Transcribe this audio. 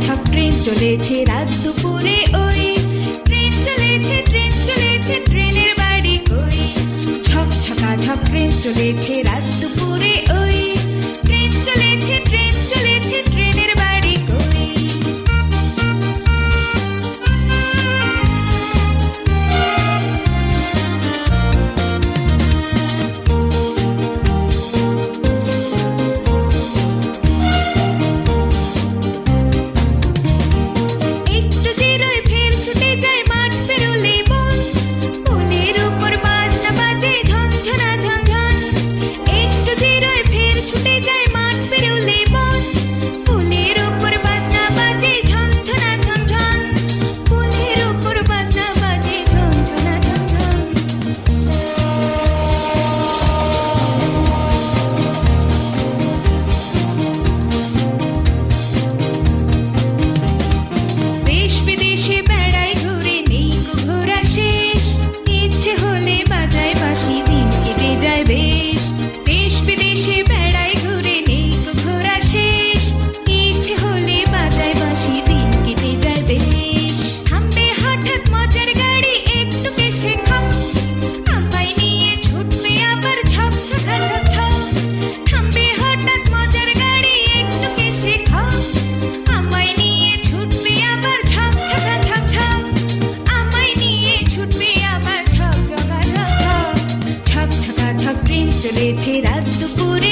ঝক train চলেছে রাত দুপুরে ওই। ট্রেন চলেছে ট্রেন চলেছে, ট্রেনের বাড়ি ছক ছকা ট্রেন চলেছে রাত চলেছে রাত দুপুরে